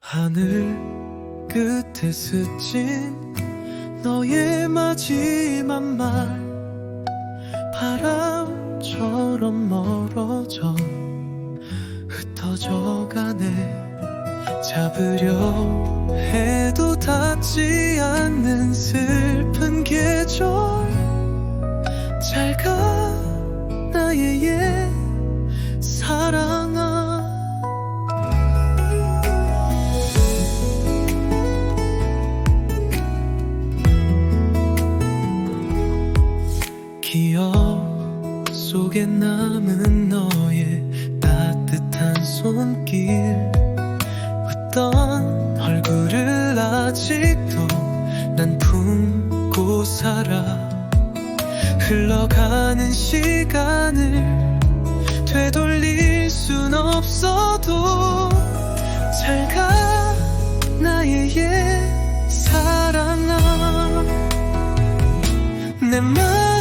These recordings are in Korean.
하늘 끝에 스친 너의 마지막 말. 바람처럼 멀어져 흩어져 가네. 잡으려 해도 닿지 않는 슬픈 계절. 잘가 나의 옛 기억 속에 남은 너의 따뜻한 손길. 웃던 얼굴을 아직도 난 품고 살아. 흘러가는 시간을 되돌릴 순 없어도 잘 가 나의 옛 사랑아. 내마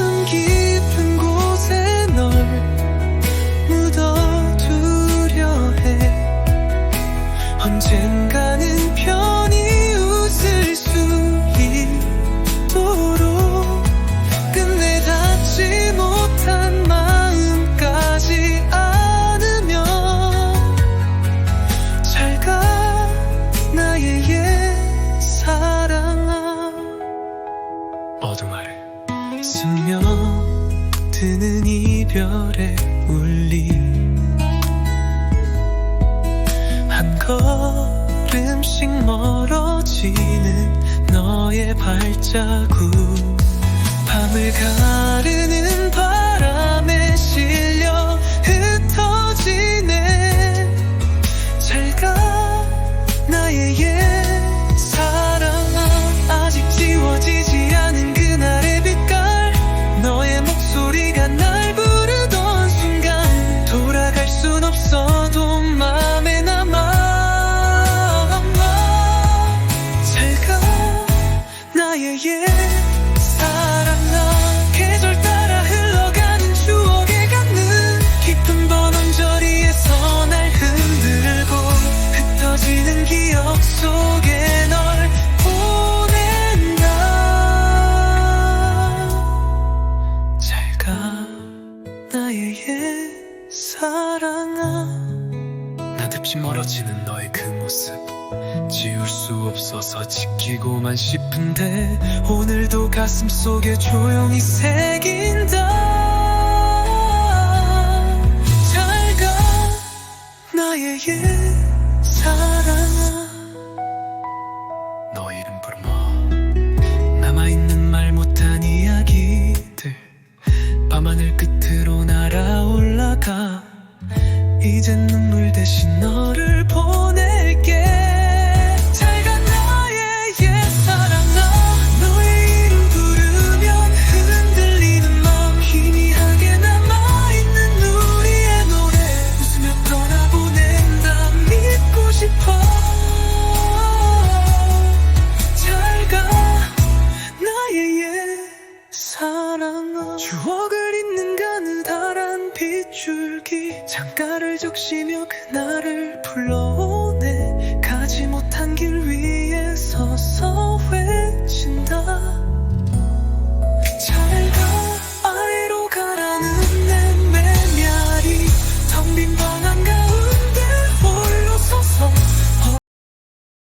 드는 이별의 울림. 한 걸음씩 멀어지는 너의 발자국. 밤을 가르는 바 나의 옛 사랑아. 나듭시 멀어지는 너의 그 모습. 지울 수 없어서 지키고만 싶은데 오늘도 가슴 속에 조용히 새긴다 밤하늘 끝으로 날아 올라가. 이젠 눈물 대신 너를 보내. 창가를 적시며 그날을 불러오.